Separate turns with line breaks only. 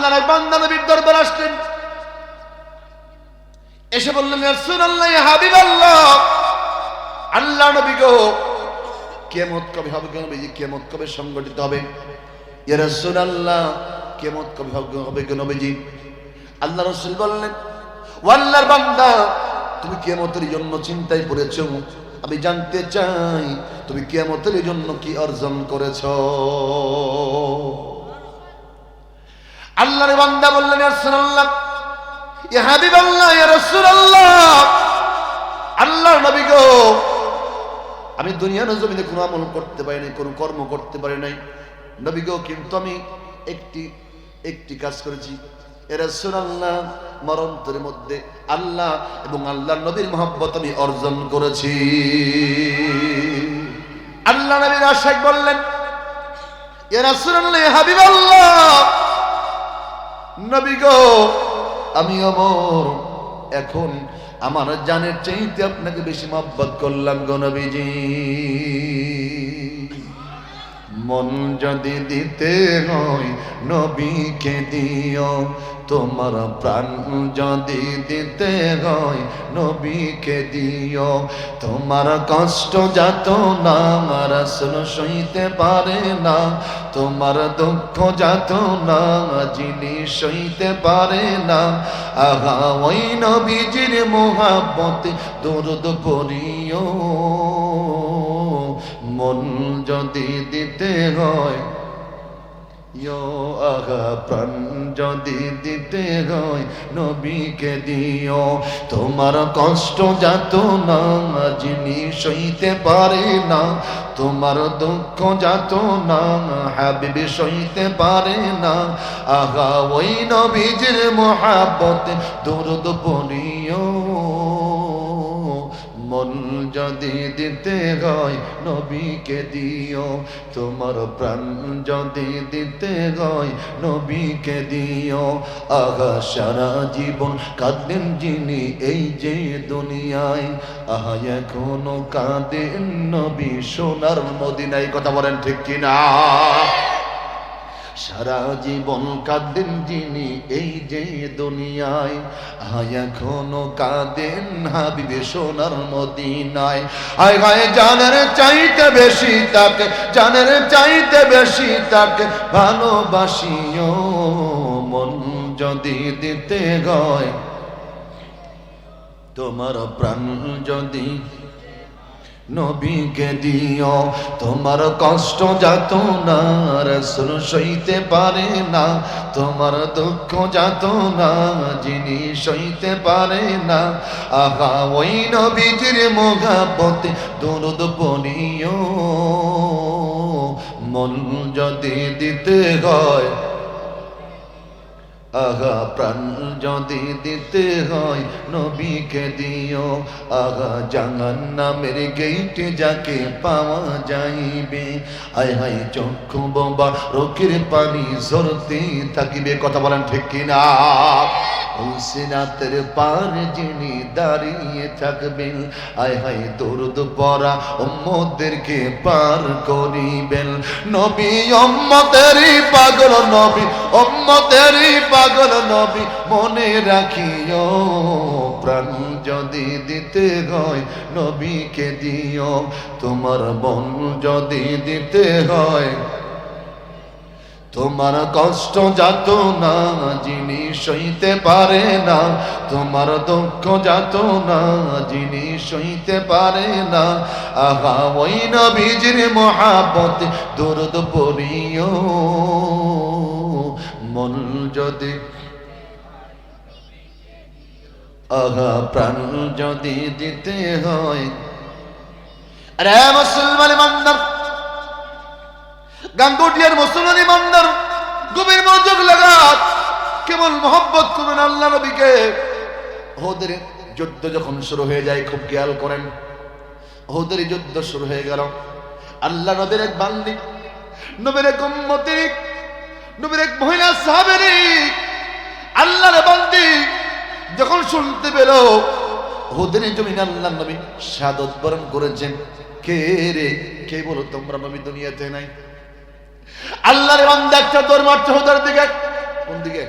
আল্লাহর এক বান্দা নবীর দরবার আসলেন। এসে বললেন রাসূলুল্লাহ হাবিব আল্লাহ আল্লাহ নবী গো, কেমত কবে হবে গো নবীজি? কেমত কবে সংগঠিত হবে? ইয়া রাসূলুল্লাহ, কেমত কবে হবে গো নবীজি? আল্লাহ রাসূল বললেন ও আল্লাহর বান্দা, তুমি কেমতের জন্য চিন্তায় পড়েছো? আমি জানতে চাই, তুমি কেমতের জন্য কি অর্জন করেছ? আল্লাহর বান্দা বললেন, ইয়া রাসূলুল্লাহ, ইয়া হাবিবাল্লাহ, ইয়া রাসূলুল্লাহ, আল্লাহর নবী গো, আমি দুনিয়ার জমিনে কোনো আমল করতে পারি নাই, কোনো কর্ম করতে পারি নাই। নবী গো, কিন্তু আমি একটি একটি কাজ করেছি। এরা সুরাল্লাহ মরন্তরের মধ্যে আল্লাহ এবং আল্লাহ নবীর মহব্বত আমি অর্জন করেছি। আল্লাহ নবীর আশাক বললেন এরা সুরাল্লাহ হাবিব আল্লাহ নবী গো আমি অমর। এখন আমার জানের চাইতে আপনাকে বেশি মহব্বত করলাম গো নবীজি। মন যদি দিতে হয়, নবীকে দিও। তোমার প্রাণ যদি দিতে হয়, নবীকে দিও। তোমার কষ্ট যাত না রাসুল সইতে পারে না। তোমার দুঃখ যাত না, যিনি সইতে পারে না। আহা, ওই নবীজির মোহাব্বতে দরদ করিও। মন যদি দিতে হয়, ইয়ো আগা প্রাণ যদি দিতে হয়, নবীকে দিও তোমার কষ্ট যাত না, যিনি সইতে পারে না, তোমার দুঃখ যাত না, হাবিবি সইতে পারে না। আগা ওই নবীজির মহাবতে দরদ পড়িও মন যদি দিতে হয়, নবীকে দিও। তোমার প্রাণ যদি দিতে হয়, নবীকে দিও। আগা সারা জীবন কাঁদেন যিনি এই যে দুনিয়ায়। আহা, এখনও কাঁদেন নবী সোনার মদিনায়। কথা বলেন ঠিক কিনা? সারা জীবন কাঁদেন যিনি এই যে দুনিয়ায়। আয় এখনও কাঁদেন হাবিবে সোনার মদিনায়। আয় গায়ে জানের চাইতে বেশি তাকে, জানের চাইতে বেশি তাকে ভালোবাসিও। মন যদি দিতে হয়, তোমার প্রাণ যদি নবীকে দিও। তোমার কষ্ট যাত না, রসুল সইতে পারে না। তোমার দুঃখ যাত না, যিনি সইতে পারে না। আহা, ওই নবীজির মোগাপতে দরদ পড়িও। মন যদি দিতে হয় আগা প্রাণ যদি দিতে হয় নবীকে দিও। আগা জাঙ্গান নামের গেইটে যাকে পাওয়া যাইবে। আয় হাই চক্ষু বোবা রকির পানি ঝরতে থাকিবে। কথা বলেন ঠিক কিনা? সিনাতের পার যিনি দাঁড়িয়ে থাকবেন আয় হাই দরদ পরা উম্মদেরকে পার করিবেন। নবী উম্মতেরই পাগল নবী উম্মতেরই পাগল নবী, মনে রাখিও, প্রাণ যদি দিতে হয় নবীকে দিও, তোমার বন যদি দিতে হয় তোমার কষ্ট যাত না যিনি সইতে পারে না। তোমার দুঃখ যাত না যিনি সইতে পারে না। আহা, ওই নবীজির মহাবতে দরদ পড়িও। মন যদি আহা, প্রাণ যদি দিতে হয়। রে মুসলমান মান্দার গাঙ্গুটিয়ার মুসলমানি মান্দার কেবল মোহব্বত করুন আল্লাহ নবীকে। ওদের যুদ্ধ যখন শুরু হয়ে যায়, খুব খেয়াল করেন। ওদের যুদ্ধ শুরু হয়ে গেল। আল্লাহ নবীর এক বান্দি, নবীর এক উম্মতি, নবীর এক মহিলা সাহাবেরি আল্লাহর বান্দি যখন শুনতে পেল ওদের জমিন আল্লাহ নবী সাদত বরণ করেছেন। কে রে? কে বলো তোমরা নবী দুনিয়াতে নাই? আল্লাহর বান্দা একটা দৌড় মারছে ওদের দিকে। কোন দিকে?